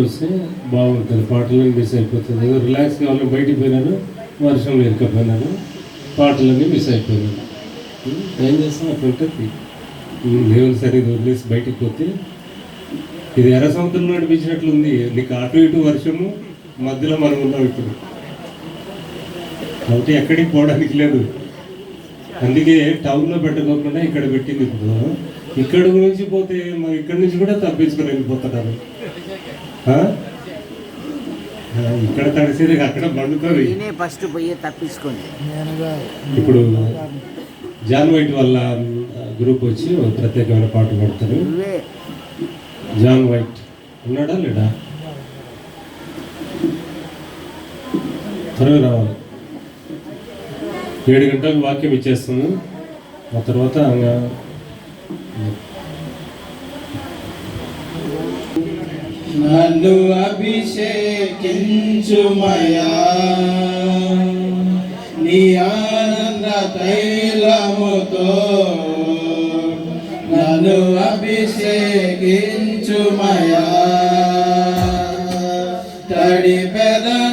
చూస్తే బాగుంటుంది. పాటలన్నీ మిస్ అయిపోతుంది. ఏదో రిలాక్స్ కావాలని బయటికి పోయినాను వర్షంలో ఇరకపోయినాను పాటలన్నీ మిస్ అయిపోయినాను. ఏం చేస్తాం? అట్లా ఉంటుంది దేవుని సరిగ్గా వదిలేసి బయటికి పోతే ఇది ఎర్ర సంవత్సరం నడిపించినట్లుంది నీకు అటు ఇటు వర్షము మధ్యలో మనం ఉన్నాం ఇప్పుడు. కాబట్టి ఎక్కడికి పోవడానికి లేదు. అందుకే టౌన్లో పెట్టకోకుండా ఇక్కడ పెట్టింది ఇప్పుడు. ఇక్కడ నుంచి పోతే మరి ఇక్కడ నుంచి కూడా తప్పించుకొని వెళ్ళిపోతున్నారు. ఇక్కడ తడిసేది అక్కడ మండుతుంది నేనే ఫస్ట్ పోయి తప్పించుకోండి ఇప్పుడు జాన్ వైట్ వాళ్ళ గ్రూప్ వచ్చి ప్రత్యేకమైన పాట పాడతారు. జాన్ వైట్ ఉన్నాడా లేడా? త్వరగా రావాలి. ఏడు గంటలకు వాక్యం ఇచ్చేస్తాము ఆ తర్వాత నన్ను అభిషేకించుమయా నీ ఆనంద తైలముతో నన్ను అభిషేకించుమయా తడి పెదా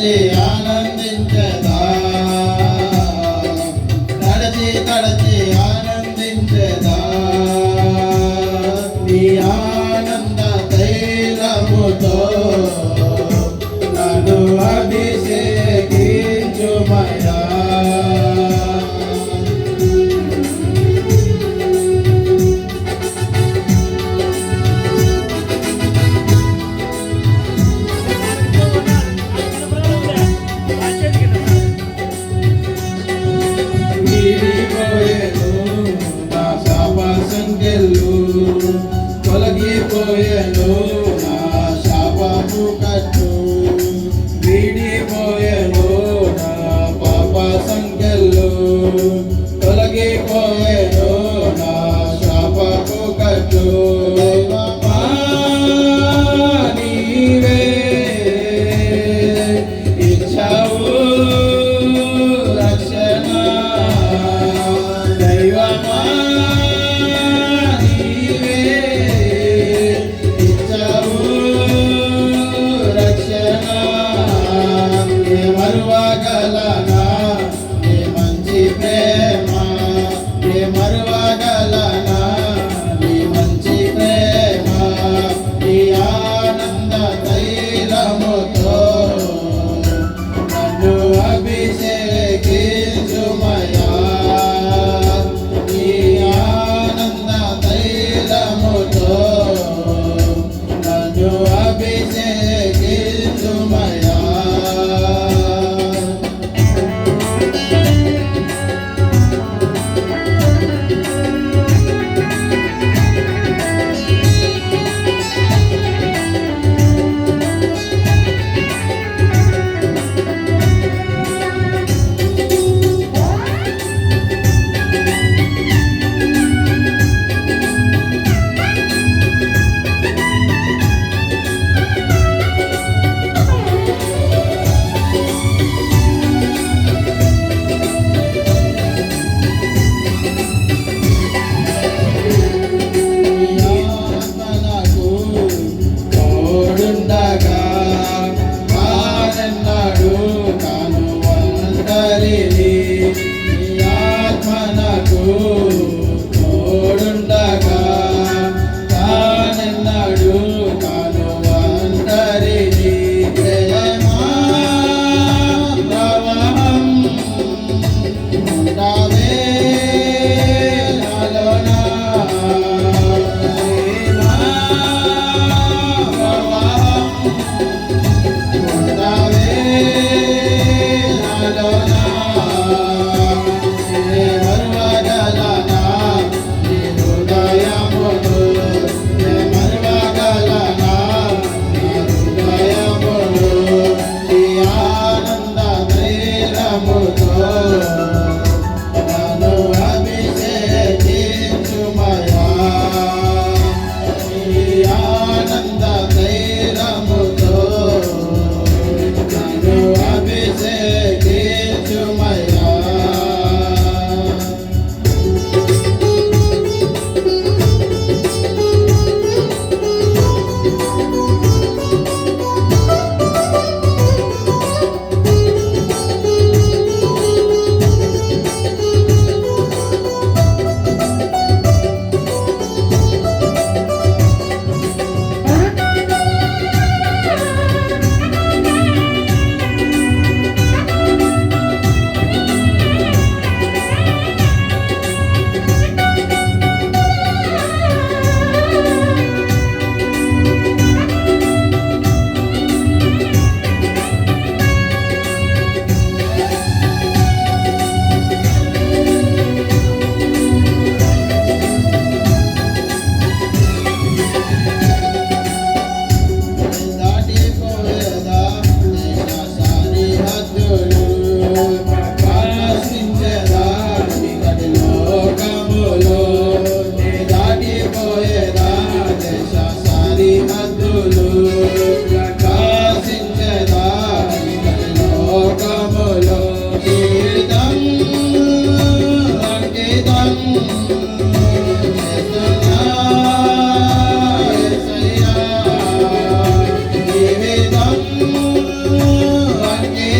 해야지.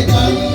Amen.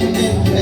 Obrigado.